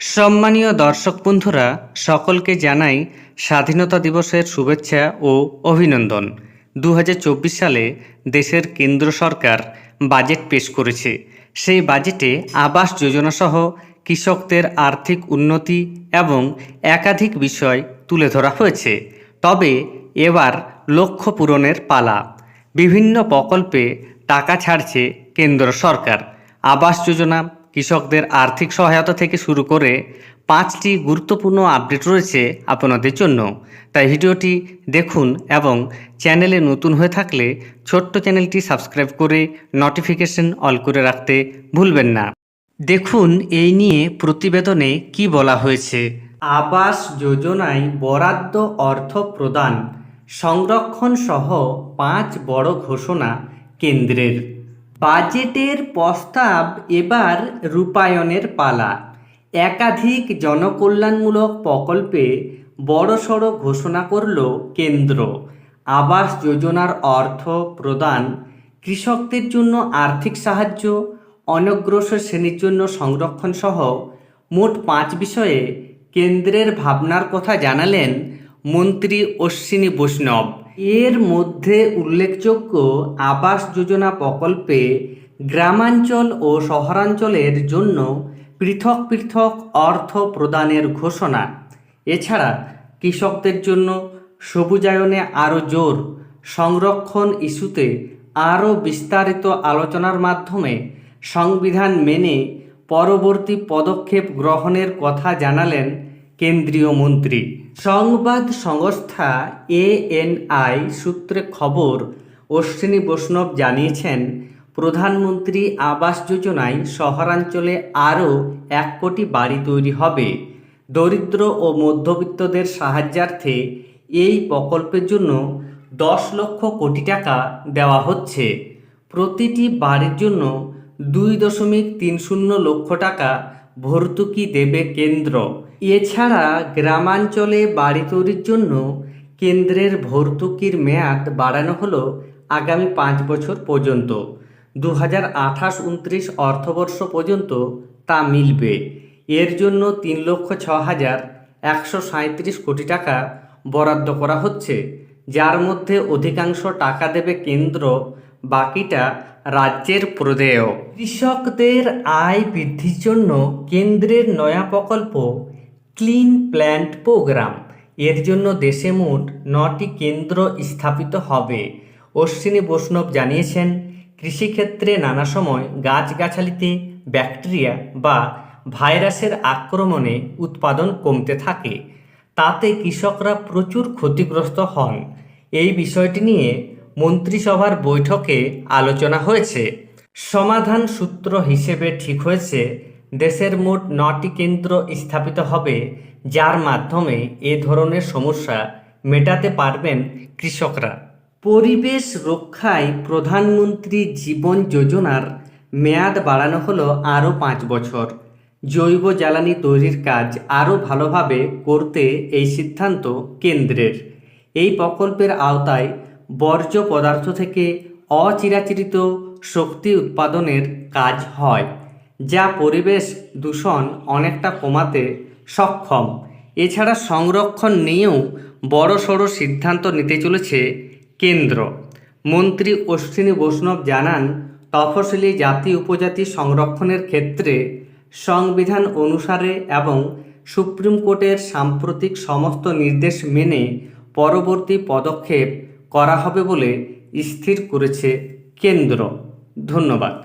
সম্মানীয় দর্শক বন্ধুরা, সকলকে জানাই স্বাধীনতা দিবসের শুভেচ্ছা ও অভিনন্দন। দু হাজার চব্বিশ সালে দেশের কেন্দ্র সরকার বাজেট পেশ করেছে। সেই বাজেটে আবাস যোজনা সহ কৃষকদের আর্থিক উন্নতি এবং একাধিক বিষয় তুলে ধরা হয়েছে। তবে এবার লক্ষ্য পূরণের পালা। বিভিন্ন প্রকল্পে টাকা ছাড়ছে কেন্দ্র সরকার। আবাস যোজনা কৃষকদের আর্থিক সহায়তা থেকে শুরু করে পাঁচটি গুরুত্বপূর্ণ আপডেট রয়েছে আপনাদের জন্য। তাই ভিডিওটি দেখুন এবং চ্যানেলে নতুন হয়ে থাকলে ছোট্ট চ্যানেলটি সাবস্ক্রাইব করে নোটিফিকেশন অল করে রাখতে ভুলবেন না। দেখুন, এই নিয়ে প্রতিবেদনে কি বলা হয়েছে? আবাস যোজনায় বরাদ্দ অর্থ প্রদান সংরক্ষণ সহ পাঁচ বড় ঘোষণা কেন্দ্রের। বাজেটের প্রস্তাব এবার রূপায়ণের পালা। একাধিক জনকল্যাণমূলক প্রকল্পে বড়সড় ঘোষণা করল কেন্দ্র। আবাস যোজনার অর্থ প্রদান, কৃষকদের জন্য আর্থিক সাহায্য, অনগ্রসর শ্রেণির জন্য সংরক্ষণ সহ মোট পাঁচ বিষয়ে কেন্দ্রের ভাবনার কথা জানালেন মন্ত্রী অশ্বিনী বৈষ্ণব। এর মধ্যে উল্লেখযোগ্য আবাস যোজনা প্রকল্পে গ্রামাঞ্চল ও শহরাঞ্চলের জন্য পৃথক পৃথক অর্থ প্রদানের ঘোষণা। এছাড়া কৃষকদের জন্য সবুজায়নে আরও জোর সংরক্ষণ ইস্যুতে আরও বিস্তারিত আলোচনার মাধ্যমে সংবিধান মেনে পরবর্তী পদক্ষেপ গ্রহণের কথা জানালেন কেন্দ্রীয় মন্ত্রী। সংবাদ সংস্থা এএনআই সূত্রে খবর, অশ্বিনী বৈষ্ণব জানিয়েছেন, প্রধানমন্ত্রী আবাস যোজনায় শহরাঞ্চলে আরও এক কোটি বাড়ি তৈরি হবে। দরিদ্র ও মধ্যবিত্তদের সাহায্যার্থে এই প্রকল্পের জন্য দশ লক্ষ কোটি টাকা দেওয়া হচ্ছে। প্রতিটি বাড়ির জন্য দুই দশমিক তিন শূন্য লক্ষ টাকা ভর্তুকি দেবে কেন্দ্র। এছাড়া গ্রামাঞ্চলে বাড়ি তৈরির জন্য কেন্দ্রের ভর্তুকির মেয়াদ বাড়ানো হলো আগামী পাঁচ বছর পর্যন্ত। দু হাজার আঠাশ উনত্রিশ অর্থবর্ষ পর্যন্ত তা মিলবে। এর জন্য তিন লক্ষ ছ হাজার একশো সাঁত্রিশ কোটি টাকা বরাদ্দ করা হচ্ছে, যার মধ্যে অধিকাংশ টাকা দেবে কেন্দ্র বাকিটা রাজ্যের প্রদেয়। কৃষকদের আয় বৃদ্ধির জন্য কেন্দ্রের নয়া প্রকল্প ক্লিন প্ল্যান্ট প্রোগ্রাম এর জন্য দেশে মোট নটি কেন্দ্র স্থাপিত হবে। অশ্বিনী বৈষ্ণব জানিয়েছেন, কৃষিক্ষেত্রে নানা সময় গাছগাছালিতে ব্যাকটেরিয়া বা ভাইরাসের আক্রমণে উৎপাদন কমতে থাকে। তাতে কৃষকরা প্রচুর ক্ষতিগ্রস্ত হন। এই বিষয়টি নিয়ে মন্ত্রিসভার বৈঠকে আলোচনা হয়েছে। সমাধান সূত্র হিসেবে ঠিক হয়েছে, দেশের মোট নটি কেন্দ্র স্থাপিত হবে, যার মাধ্যমে এ ধরনের সমস্যা মেটাতে পারবেন কৃষকরা। পরিবেশ রক্ষায় প্রধানমন্ত্রী জীবন যোজনার মেয়াদ বাড়ানো হলো আরও পাঁচ বছর। জৈব জ্বালানি তৈরির কাজ আরও ভালোভাবে করতে এই সিদ্ধান্ত কেন্দ্রের। এই প্রকল্পের আওতায় বর্জ্য পদার্থ থেকে অচিরাচিরিত শক্তি উৎপাদনের কাজ হয়, যা পরিবেশ দূষণ অনেকটা কমাতে সক্ষম। এছাড়া সংরক্ষণ নিয়েও বড় সড় সিদ্ধান্ত নিতে চলেছে কেন্দ্র। মন্ত্রী অশ্বিনী বৈষ্ণব জানান, তফসিলি জাতি উপজাতি সংরক্ষণের ক্ষেত্রে সংবিধান অনুসারে এবং সুপ্রিম কোর্টের সাম্প্রতিক সমস্ত নির্দেশ মেনে পরবর্তী পদক্ষেপ করা হবে বলে স্থির করেছে কেন্দ্র। ধন্যবাদ।